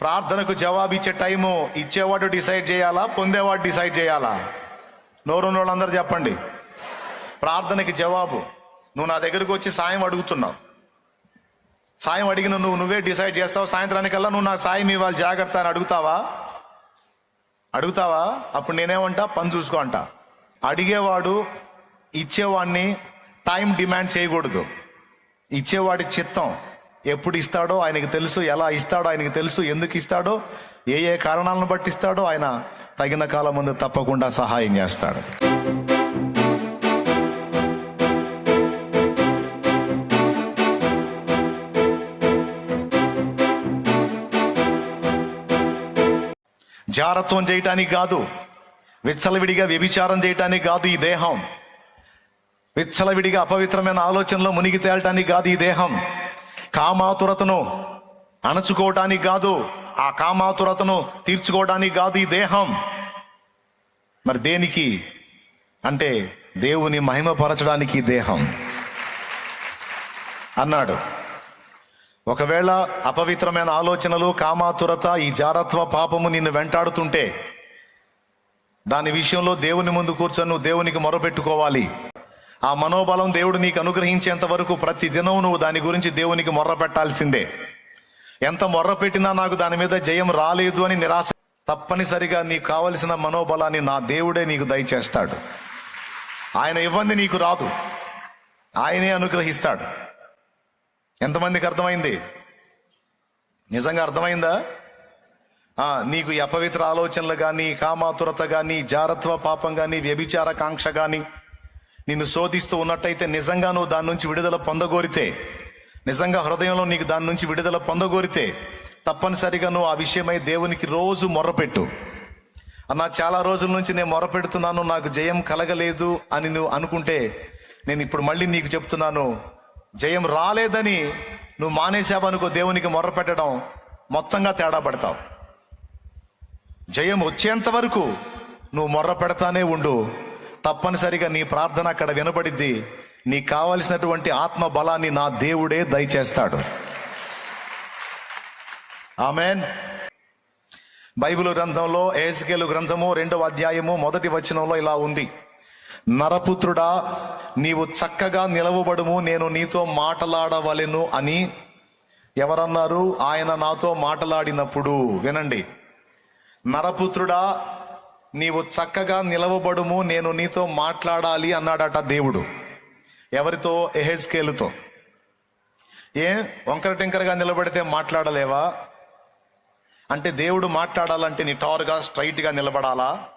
ప్రార్థనకు జవాబు ఇచ్చే టైము ఇచ్చేవాడు డిసైడ్ చేయాలా? పొందేవాడు డిసైడ్ చేయాలా? నోరున్న వాళ్ళందరూ చెప్పండి. ప్రార్థనకి జవాబు. నువ్వు నా దగ్గరకు వచ్చి సాయం అడుగుతున్నావు. సాయం అడిగిన నువ్వు నువ్వే డిసైడ్ చేస్తావు. సాయంత్రానికల్లా నువ్వు నాకు సాయం ఇవ్వాలి. జాగ్రత్త అని అడుగుతావా? అడుగుతావా? అప్పుడు నేనేమంటా? పని చూసుకో అంట. అడిగేవాడు ఇచ్చేవాడిని టైం డిమాండ్ చేయకూడదు. ఇచ్చేవాడి చిత్తం. ఎప్పుడు ఇస్తాడో ఆయనకు తెలుసు ఎలా ఇస్తాడో ఆయనకు తెలుసు ఎందుకు ఇస్తాడో ఏ ఏ కారణాలను బట్టి ఇస్తాడో ఆయన తగిన కాలం ముందు తప్పకుండా సహాయం చేస్తాడు. జారత్వం చేయటానికి కాదు విచ్చలవిడిగా వ్యభిచారం చేయటానికి కాదు ఈ దేహం. విచ్చలవిడిగా అపవిత్రమైన ఆలోచనలో మునిగి తేలటానికి కాదు ఈ దేహం. కామాతురతను అణచుకోవటానికి కాదు ఆ కామాతురతను తీర్చుకోవడానికి కాదు ఈ దేహం. మరి దేనికి? అంటే దేవుని మహిమపరచడానికి దేహం. అన్నాడు. ఒకవేళ అపవిత్రమైన ఆలోచనలు కామాతురత ఈ జారత్వ పాపము నిన్ను వెంటాడుతుంటే దాని విషయంలో దేవుని ముందు కూర్చొని నువ్వు దేవునికి మొరపెట్టుకోవాలి. ఆ మనోబలం దేవుడు నీకు అనుగ్రహించేంత వరకు ప్రతి దినం నువ్వు దాని గురించి దేవునికి మొర్ర పెట్టాల్సిందే. ఎంత మొర్ర పెట్టినా నాకు దాని మీద జయం రాలేదు అని నిరాశ తప్పనిసరిగా నీకు కావలసిన మనోబలాన్ని నా దేవుడే నీకు దయచేస్తాడు. ఆయన ఇవ్వంది నీకు రాదు. ఆయనే అనుగ్రహిస్తాడు. ఎంతమందికి అర్థమైంది? నిజంగా అర్థమైందా? నీకు ఈ అపవిత్ర ఆలోచనలు కానీ కామాతురత కానీ జారత్వ పాపం కానీ వ్యభిచార కాంక్ష కానీ నిన్ను శోధిస్తూ ఉన్నట్టయితే నిజంగా నువ్వు దాని నుంచి విడుదల పొందగోరితే నిజంగా హృదయంలో నీకు దాని నుంచి విడుదల పొందగోరితే తప్పనిసరిగా నువ్వు ఆ విషయమై దేవునికి రోజు మొర్రపెట్టు అన్న చాలా రోజుల నుంచి నేను మొరపెడుతున్నాను నాకు జయం కలగలేదు అని నువ్వు అనుకుంటే నేను ఇప్పుడు మళ్ళీ నీకు చెప్తున్నాను జయం రాలేదని నువ్వు మానేశావనుకో దేవునికి మొర్రపెట్టడం మొత్తంగా తేడా పడతావు. జయం వచ్చేంత వరకు నువ్వు మొర్ర పెడతానే ఉండు. తప్పనిసరిగా నీ ప్రార్థన అక్కడ వినబడిద్ది. నీకు కావలసినటువంటి ఆత్మ బలాన్ని నా దేవుడే దయచేస్తాడు. ఆమెన్. బైబిల్ గ్రంథంలో ఏసుకేలు గ్రంథము రెండవ అధ్యాయము మొదటి వచనంలో ఇలా ఉంది. నరపుత్రుడా నీవు చక్కగా నిలవబడుము నేను నీతో మాటలాడవలెను అని ఎవరన్నారు? ఆయన నాతో మాటలాడినప్పుడు. వినండి. నరపుత్రుడా నీవు చక్కగా నిలవబడుము నేను నీతో మాట్లాడాలి అన్నాడట దేవుడు. ఎవరితో? ఎహెజ్కేలుతో. ఏ? వంకర టింకరగా నిలబడితే మాట్లాడలేవా? అంటే దేవుడు మాట్లాడాలంటే నీ టార్గా స్ట్రైట్గా నిలబడాలా?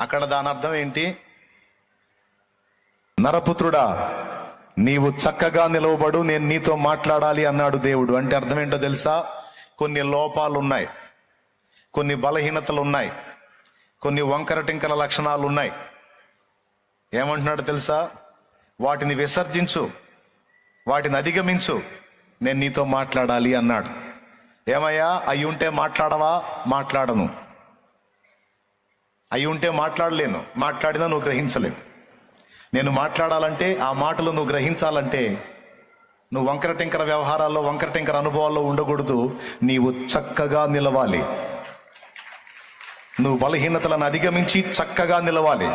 అక్కడ దాని అర్థం ఏంటి? నరపుత్రుడా నీవు చక్కగా నిలవబడు నేను నీతో మాట్లాడాలి అన్నాడు దేవుడు. అంటే అర్థం ఏంటో తెలుసా? కొన్ని లోపాలు ఉన్నాయి కొన్ని బలహీనతలు ఉన్నాయి కొన్ని వంకర టింకర లక్షణాలు ఉన్నాయి. ఏమంటున్నాడు తెలుసా? వాటిని విసర్జించు. వాటిని అధిగమించు. నేను నీతో మాట్లాడాలి అన్నాడు. ఏమయ్యా? అయి ఉంటే మాట్లాడవా? మాట్లాడను. అయి ఉంటే మాట్లాడలేను. మాట్లాడినా నువ్వు గ్రహించలేవు. నేను మాట్లాడాలంటే ఆ మాటలు నువ్వు గ్రహించాలంటే నువ్వు వంకర టింకర వ్యవహారాల్లో వంకర టింకర అనుభవాల్లో ఉండకూడదు. నీవు చక్కగా నిలవాలి. నువ్వు బలహీనతలను అధిగమించి చక్కగా నిలవాలి.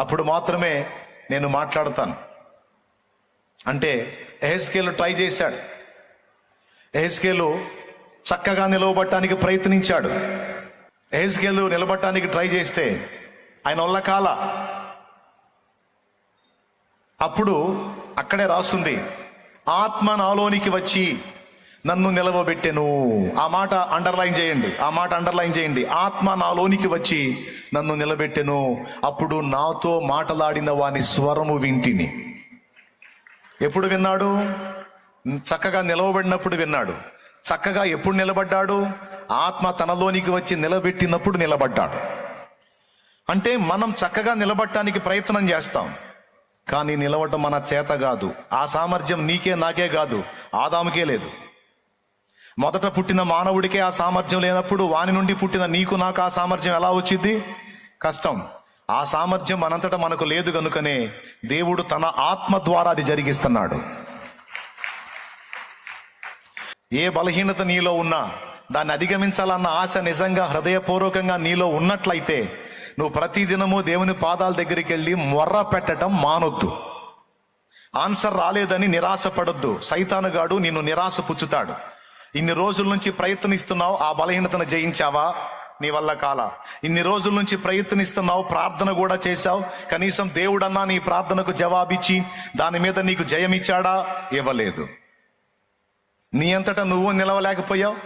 అప్పుడు మాత్రమే నేను మాట్లాడతాను. అంటే ఎహెస్కేలు ట్రై చేశాడు. ఎహెస్కేలు చక్కగా నిలవబట్టడానికి ప్రయత్నించాడు. ఎహెస్కేలు నిలబట్టడానికి ట్రై చేస్తే ఆయన వల్ల కాల. అప్పుడు అక్కడే రాస్తుంది. ఆత్మ నాలోనికి వచ్చి నన్ను నిలవబెట్టెను. ఆ మాట అండర్లైన్ చేయండి. ఆ మాట అండర్లైన్ చేయండి. ఆత్మ నాలోనికి వచ్చి నన్ను నిలబెట్టెను. అప్పుడు నాతో మాటలాడిన వాని స్వరము వింటిని. ఎప్పుడు విన్నాడు? చక్కగా నిలవబడినప్పుడు విన్నాడు. చక్కగా ఎప్పుడు నిలబడ్డాడు? ఆత్మ తనలోనికి వచ్చి నిలబెట్టినప్పుడు నిలబడ్డాడు. అంటే మనం చక్కగా నిలబడటానికి ప్రయత్నం చేస్తాం. కానీ నిలవటం మన చేత కాదు. ఆ సామర్థ్యం నీకే నాకే కాదు. ఆదాముకే లేదు. మొదట పుట్టిన మానవుడికే ఆ సామర్థ్యం లేనప్పుడు వాని నుండి పుట్టిన నీకు నాకు ఆ సామర్థ్యం ఎలా వచ్చింది? కష్టం. ఆ సామర్థ్యం మనంతట మనకు లేదు కనుకనే దేవుడు తన ఆత్మ ద్వారా అది జరిగిస్తున్నాడు. ఏ బలహీనత నీలో ఉన్నా దాన్ని అధిగమించాలన్న ఆశ నిజంగా హృదయపూర్వకంగా నీలో ఉన్నట్లయితే నువ్వు ప్రతిదినము దేవుని పాదాల దగ్గరికి వెళ్ళి మొర్ర పెట్టడం మానొద్దు. ఆన్సర్ రాలేదని నిరాశపడొద్దు. సైతానుగాడు నిన్ను నిరాశ పుచ్చుతాడు ఇన్ని రోజుల నుంచి ప్రయత్నిస్తున్నావు ఆ బలహీనతను జయించావా? నీ వల్ల కాల. ఇన్ని రోజుల నుంచి ప్రయత్నిస్తున్నావు ప్రార్థన కూడా చేశావు. కనీసం దేవుడన్నా నీ ప్రార్థనకు జవాబిచ్చి దాని మీద నీకు జయమిచ్చాడా? ఇవ్వలేదు. నీ అంతటా నువ్వు నిలవలేకపోయావు.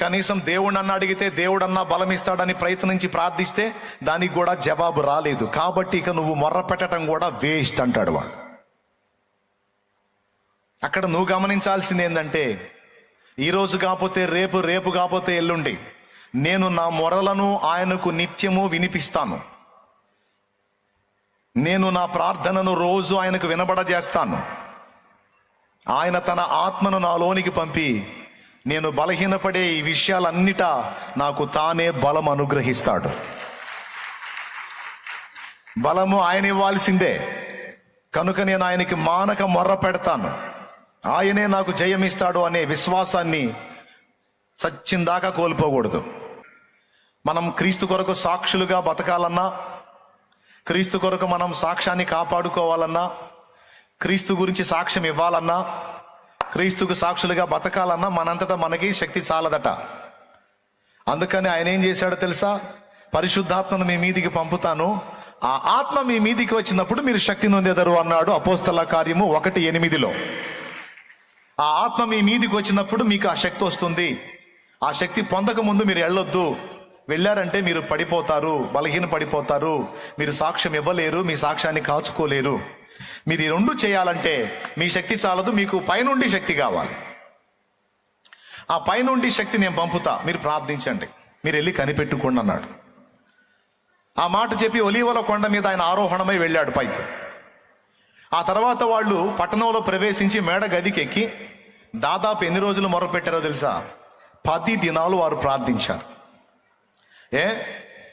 కనీసం దేవుడన్నా అడిగితే దేవుడన్నా బలం ఇస్తాడని ప్రయత్నించి ప్రార్థిస్తే దానికి కూడా జవాబు రాలేదు. కాబట్టి ఇక నువ్వు మొర్ర పెట్టడం కూడా వేస్ట్ అంటాడు వాడు. అక్కడ నువ్వు గమనించాల్సింది ఏంటంటే ఈరోజు కాకపోతే రేపు రేపు కాకపోతే ఎల్లుండి. నేను నా మొరలను ఆయనకు నిత్యము వినిపిస్తాను. నేను నా ప్రార్థనను రోజు ఆయనకు వినబడజేస్తాను. ఆయన తన ఆత్మను నాలోనికి పంపి నేను బలహీనపడే ఈ విషయాలన్నిటా నాకు తానే బలం అనుగ్రహిస్తాడు. బలము ఆయన ఇవ్వాల్సిందే. కనుక నేను ఆయనకి మానక మొర్ర పెడతాను. ఆయనే నాకు జయమిస్తాడు అనే విశ్వాసాన్ని సచ్చిందాకా కోల్పోకూడదు. మనం క్రీస్తు కొరకు సాక్షులుగా బతకాలన్నా క్రీస్తు కొరకు మనం సాక్ష్యాన్ని కాపాడుకోవాలన్నా క్రీస్తు గురించి సాక్ష్యం ఇవ్వాలన్నా క్రీస్తుకు సాక్షులుగా బతకాలన్నా మనంతటా మనకి శక్తి చాలదట. అందుకని ఆయన ఏం చేశాడో తెలుసా? పరిశుద్ధాత్మను మీ మీదికి పంపుతాను. ఆ ఆత్మ మీ మీదికి వచ్చినప్పుడు మీరు శక్తి నొందెదరు అన్నాడు అపోస్తల కార్యము ఒకటి ఎనిమిదిలో. ఆ ఆత్మ మీ మీదికి వచ్చినప్పుడు మీకు ఆ శక్తి వస్తుంది. ఆ శక్తి పొందక ముందు మీరు వెళ్ళొద్దు. వెళ్ళారంటే మీరు పడిపోతారు బలహీన పడిపోతారు మీరు సాక్ష్యం ఇవ్వలేరు మీ సాక్ష్యాన్ని కాచుకోలేరు. మీరు ఈ రెండు చేయాలంటే మీ శక్తి చాలదు మీకు పైనుండి శక్తి కావాలి. ఆ పైనుండి శక్తి నేను పంపుతా. మీరు ప్రార్థించండి. మీరు వెళ్ళి కనిపెట్టుకోండి అన్నాడు. ఆ మాట చెప్పి ఒలీవల కొండ మీద ఆయన ఆరోహణమై వెళ్ళాడు పైకి. ఆ తర్వాత వాళ్ళు పట్టణంలో ప్రవేశించి మేడ గదికి ఎక్కి దాదాపు ఎన్ని రోజులు మొరపెట్టారో తెలుసా? పది దినాలు వారు ప్రార్థించారు. ఏ?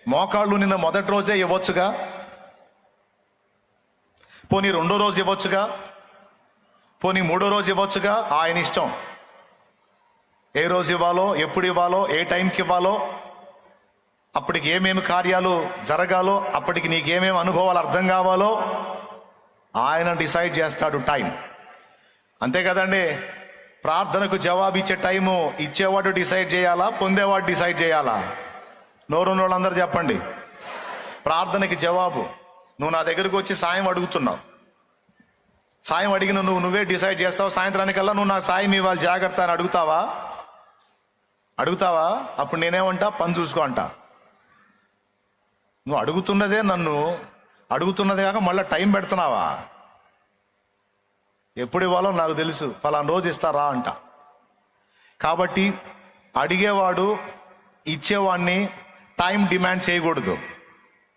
మోకాళ్ళు నిన్న మొదటి రోజే ఇవ్వచ్చుగా? పోనీ రెండో రోజు ఇవ్వచ్చుగా? పోనీ మూడో రోజు ఇవ్వచ్చుగా? ఆయన ఇష్టం. ఏ రోజు ఇవ్వాలో ఎప్పుడు ఇవ్వాలో ఏ టైంకి ఇవ్వాలో అప్పటికి ఏమేమి కార్యాలు జరగాలో అప్పటికి నీకేమేమి అనుభవాలు అర్థం కావాలో ఆయన డిసైడ్ చేస్తాడు టైం. అంతే కదండి? ప్రార్థనకు జవాబు ఇచ్చే టైము ఇచ్చేవాడు డిసైడ్ చేయాలా? పొందేవాడు డిసైడ్ చేయాలా? నోరు వాళ్ళందరూ చెప్పండి. ప్రార్థనకి జవాబు. నువ్వు నా దగ్గరకు వచ్చి సాయం అడుగుతున్నావు. సాయం అడిగిన నువ్వు నువ్వే డిసైడ్ చేస్తావు. సాయంత్రానికల్లా నువ్వు నాకు సాయం ఇవ్వాలి. జాగ్రత్త అని అడుగుతావా? అడుగుతావా? అప్పుడు నేనేమంటా? పని చూసుకో అంటా. నువ్వు అడుగుతున్నదే నన్ను అడుగుతున్నది కాక మళ్ళీ టైం పెడుతున్నావా? ఎప్పుడు ఇవ్వాలో నాకు తెలుసు. ఫలానా రోజు ఇస్తారా అంట. కాబట్టి అడిగేవాడు ఇచ్చేవాడిని టైం డిమాండ్ చేయకూడదు.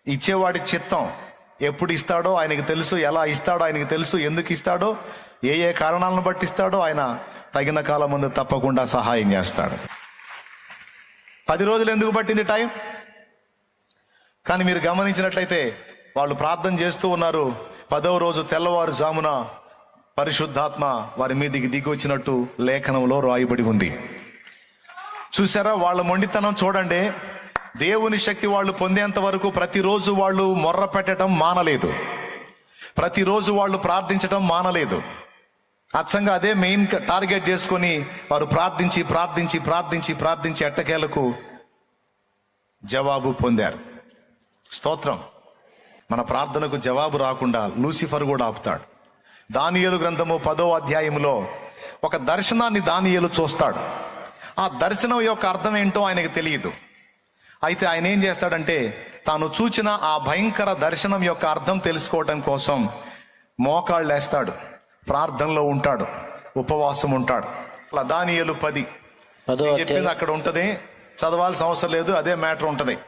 ఇచ్చేవాడి చిత్తం ఎప్పుడు ఇస్తాడో ఆయనకి తెలుసు ఎలా ఇస్తాడో ఆయనకి తెలుసు ఎందుకు ఇస్తాడో ఏ ఏ కారణాలను బట్టి ఇస్తాడో ఆయన తగిన కాలం ముందు తప్పకుండా సహాయం చేస్తాడు. పది రోజులు ఎందుకు పట్టింది టైం? కానీ మీరు గమనించినట్లయితే వాళ్ళు ప్రార్థన చేస్తూ ఉన్నారు. పదవ రోజు తెల్లవారుజామున పరిశుద్ధాత్మ వారి మీదికి దిగి వచ్చినట్టు లేఖనంలో రాయబడి ఉంది. చూసారా వాళ్ళ మొండితనం చూడండి. దేవుని శక్తి వాళ్ళు పొందేంత వరకు ప్రతిరోజు వాళ్ళు మొర్ర పెట్టడం మానలేదు. ప్రతిరోజు వాళ్ళు ప్రార్థించడం మానలేదు. అచ్చంగా అదే మెయిన్ టార్గెట్ చేసుకొని వారు ప్రార్థించి ప్రార్థించి ప్రార్థించి ప్రార్థించి ఎట్టకేలకు జవాబు పొందారు. స్తోత్రం. మన ప్రార్థనకు జవాబు రాకుండా లూసిఫర్ కూడా ఆపుతాడు. దానియేలు గ్రంథము పదో అధ్యాయములో ఒక దర్శనాన్ని దానియేలు చూస్తాడు. ఆ దర్శనం యొక్క అర్థం ఏంటో ఆయనకు తెలియదు. అయితే ఆయన ఏం చేస్తాడంటే తాను చూచిన ఆ భయంకర దర్శనం యొక్క అర్థం తెలుసుకోవటం కోసం మోకాళ్ళు వేస్తాడు ప్రార్థనలో ఉంటాడు. ఉపవాసం ఉంటాడు. అలా దానియేలు పది. చెప్పింది అక్కడ ఉంటది. చదవాల్సిన అవసరం లేదు. అదే మ్యాటర్ ఉంటది.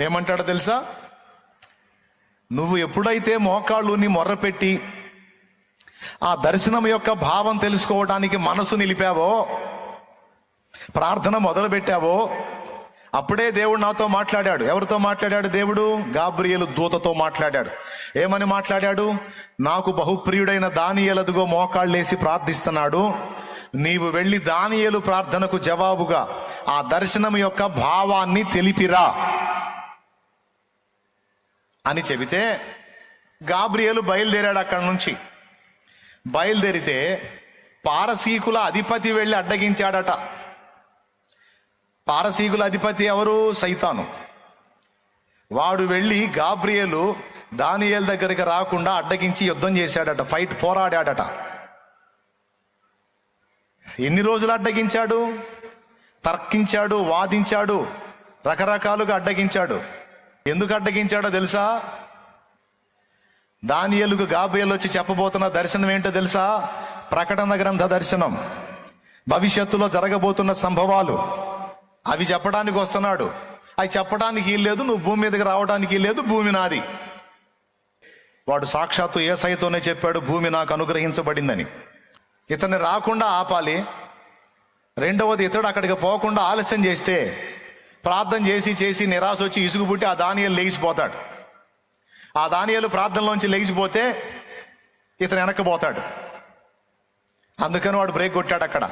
ఏమంటాడో తెలుసా? నువ్వు ఎప్పుడైతే మోకాళ్ళుని మొర్రపెట్టి ఆ దర్శనం యొక్క భావం తెలుసుకోవడానికి మనసు నిలిపావో ప్రార్థన మొదలుపెట్టావో అప్పుడే దేవుడు నాతో మాట్లాడాడు. ఎవరితో మాట్లాడాడు దేవుడు? గాబ్రియలు దూతతో మాట్లాడాడు. ఏమని మాట్లాడాడు? నాకు బహుప్రియుడైన దానియలదుగో మోకాళ్ళేసి ప్రార్థిస్తున్నాడు. నీవు వెళ్ళి దానియలు ప్రార్థనకు జవాబుగా ఆ దర్శనం యొక్క భావాన్ని తెలిపిరా. అని చెబితే గాబ్రియలు బయలుదేరాడు అక్కడి నుంచి. బయలుదేరితే పారసీకుల అధిపతి వెళ్ళి అడ్డగించాడట. పారసీకుల అధిపతి ఎవరు? సైతాను. వాడు వెళ్ళి గాబ్రియేలు దానియేలు దగ్గరికి రాకుండా అడ్డగించి యుద్ధం చేశాడట ఫైట్ పోరాడాడట. ఎన్ని రోజులు అడ్డగించాడు? తర్కించాడు వాదించాడు రకరకాలుగా అడ్డగించాడు. ఎందుకు అడ్డగించాడో తెలుసా? దానియలుకు గాబేలు వచ్చి చెప్పబోతున్న దర్శనం ఏంటో తెలుసా? ప్రకటన గ్రంథ దర్శనం. భవిష్యత్తులో జరగబోతున్న సంభవాలు. అవి చెప్పడానికి వస్తున్నాడు. అవి చెప్పడానికి లేదు నువ్వు భూమి మీదకి రావడానికి లేదు భూమి నాది. వాడు సాక్షాత్తు ఏ సైతోనే చెప్పాడు భూమి నాకు అనుగ్రహించబడిందని. ఇతన్ని రాకుండా ఆపాలి. రెండవది ఇతడు అక్కడికి పోకుండా ఆలస్యం చేస్తే ప్రార్థన చేసి చేసి నిరాశ వచ్చి ఇసుగు పుట్టి ఆ దానియలు లేచిపోతాడు. ఆ దానియలు ప్రార్థనలోంచి లేచిపోతే ఇతను వెనక్కిపోతాడు అందుకని వాడు బ్రేక్ కొట్టాడు అక్కడ.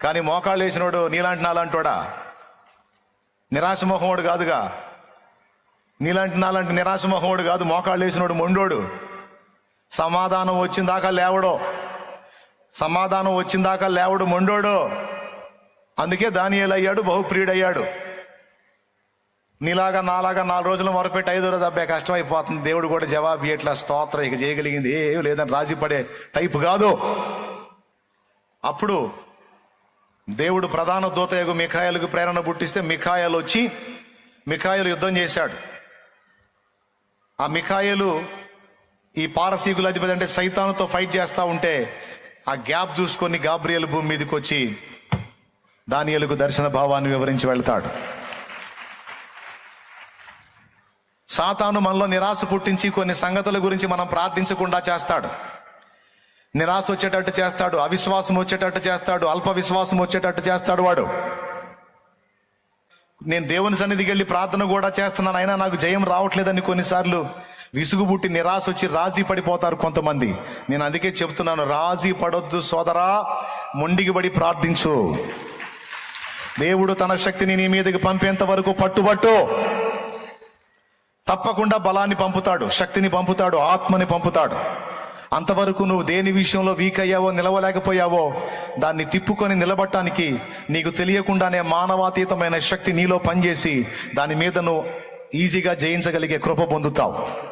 కానీ మోకాళ్ళు వేసినోడు నీలాంటి నాలాంటోడా? నిరాశ మొహమోడు కాదుగా. నీలాంటి నాలాంటి నిరాశ మొహమోడు కాదు మోకాళ్ళు వేసినోడు మొండోడు. సమాధానం వచ్చిందాకా లేవడో. సమాధానం వచ్చిందాకా లేవడు మొండోడు. అందుకే దానియేలు అయ్యాడు బహుప్రియుడయ్యాడు. నీలాగా నాలాగా నాలుగు రోజులు మొరపెట్టి ఐదో రోజు అబ్బాయి కష్టమైపోతుంది. దేవుడు కూడా జవాబు ఇట్లా స్తోత్రం. ఇక చేయగలిగింది ఏం లేదని రాజీ పడే టైపు కాదు. అప్పుడు దేవుడు ప్రధాన దూతయగు మిఖాయలకు ప్రేరణ పుట్టిస్తే మిఖాయలు వచ్చి మిఖాయలు యుద్ధం చేశాడు. ఆ మిఖాయలు ఈ పారసీకుల అధిపతి అంటే సైతానుతో ఫైట్ చేస్తూ ఉంటే ఆ గ్యాప్ చూసుకొని గాబ్రియల్ భూమి మీదకి వచ్చి దానియలకు దర్శన భావాన్ని వివరించి వెళ్తాడు. సాతాను మనలో నిరాశ పుట్టించి కొన్ని సంగతుల గురించి మనం ప్రార్థించకుండా చేస్తాడు. నిరాశ వచ్చేటట్టు చేస్తాడు అవిశ్వాసం వచ్చేటట్టు చేస్తాడు అల్ప విశ్వాసం వచ్చేటట్టు చేస్తాడు వాడు. నేను దేవుని సన్నిధికి వెళ్ళి ప్రార్థన కూడా చేస్తున్నాను అయినా నాకు జయం రావట్లేదని కొన్నిసార్లు విసుగు పుట్టి నిరాశ వచ్చి రాజీ పడిపోతారు కొంతమంది. నేను అందుకే చెప్తున్నాను రాజీ పడొద్దు సోదరా మొండిగిబడి ప్రార్థించు. దేవుడు తన శక్తిని నీ మీదకి పంపేంత వరకు పట్టుబట్టు. తప్పకుండా బలాన్ని పంపుతాడు శక్తిని పంపుతాడు ఆత్మని పంపుతాడు. అంతవరకు నువ్వు దేని విషయంలో వీక్ అయ్యావో నిలవలేకపోయావో దాన్ని తిప్పుకొని నిలబట్టడానికి నీకు తెలియకుండానే మానవాతీతమైన శక్తి నీలో పనిచేసి దాని మీద నువ్వు ఈజీగా జయించగలిగే కృప పొందుతావు.